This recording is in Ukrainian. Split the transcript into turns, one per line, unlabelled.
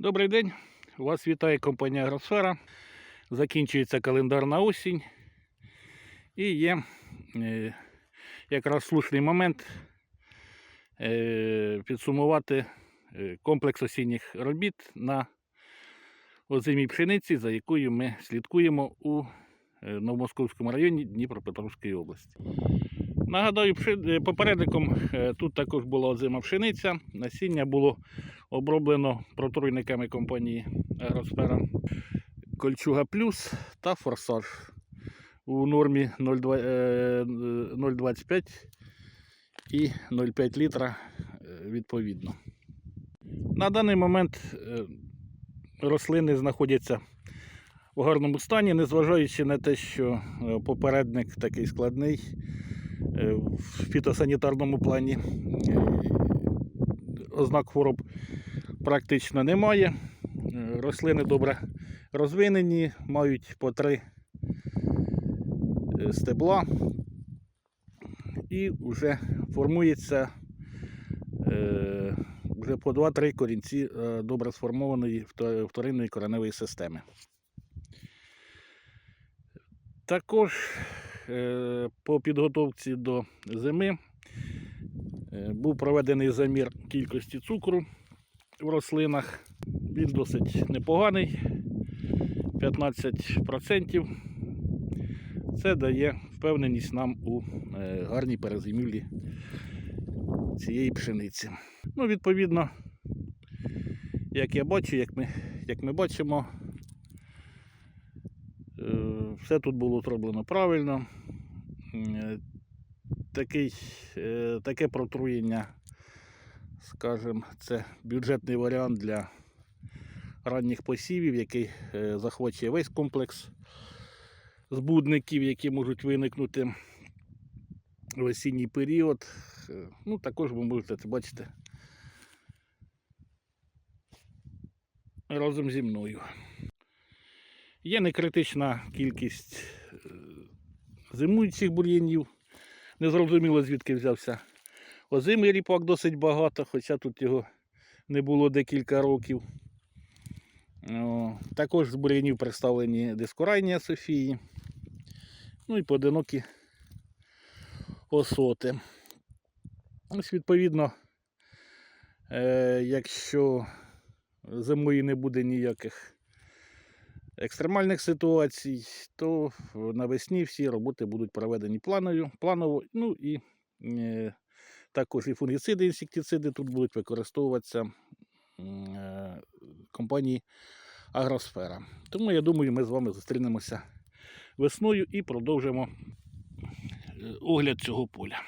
Добрий день. Вас вітає компанія Агросфера. Закінчується календарна осінь. І є е, якраз слушний момент е, підсумувати е, комплекс осінніх робіт на озимій пшениці, за якою ми слідкуємо у е, Новомосковському районі Дніпропетровської області. Нагадаю, е, попередником е, тут також була озима пшениця. Насіння було оброблено протруйниками компанії Агросфера Кольчуга Плюс та Форсаж у нормі 0,2 е, 0,25 і 0,5 літра відповідно. На даний момент рослини знаходяться у гарному стані, незважаючи на те, що попередник такий складний в фітосанітарному плані. е, Ознак хвороб практично немає. Е, Рослини добре розвинені, мають по три е, стебла і вже формується е, вже по 2-3 корінці е, добре сформованої вторинної кореневої системи. Також е, по підготовці до зими е, був проведений замір кількості цукру в рослинах. Він досить непоганий. 15%. Це дає впевненість нам у е, гарній перезимівлі цієї пшениці. Ну, відповідно, як я бачу, як ми, як ми бачимо, е, все тут було зроблено правильно. Е, Такий, е, таке протруєння скажімо, це бюджетний варіант для ранніх посівів, який е, захвачує весь комплекс збудників, які можуть виникнути в осінній період. Ну, також ви можете це бачити разом зі мною. Є некритична кількість е, зимуючих бур'янів. Незрозуміло звідки взявся Озимий ріпак досить багато, хоча тут його не було декілька років. Також з бур'янів представлені дискорайні Софії. Ну і поодинокі осоти. Ось відповідно, е, якщо зимою не буде ніяких екстремальних ситуацій, то навесні всі роботи будуть проведені планово, планово ну і е, також і фунгіциди, інсектициди тут будуть використовуватися е, компанії Агросфера. Тому я думаю, ми з вами зустрінемося весною і продовжимо е, огляд цього поля.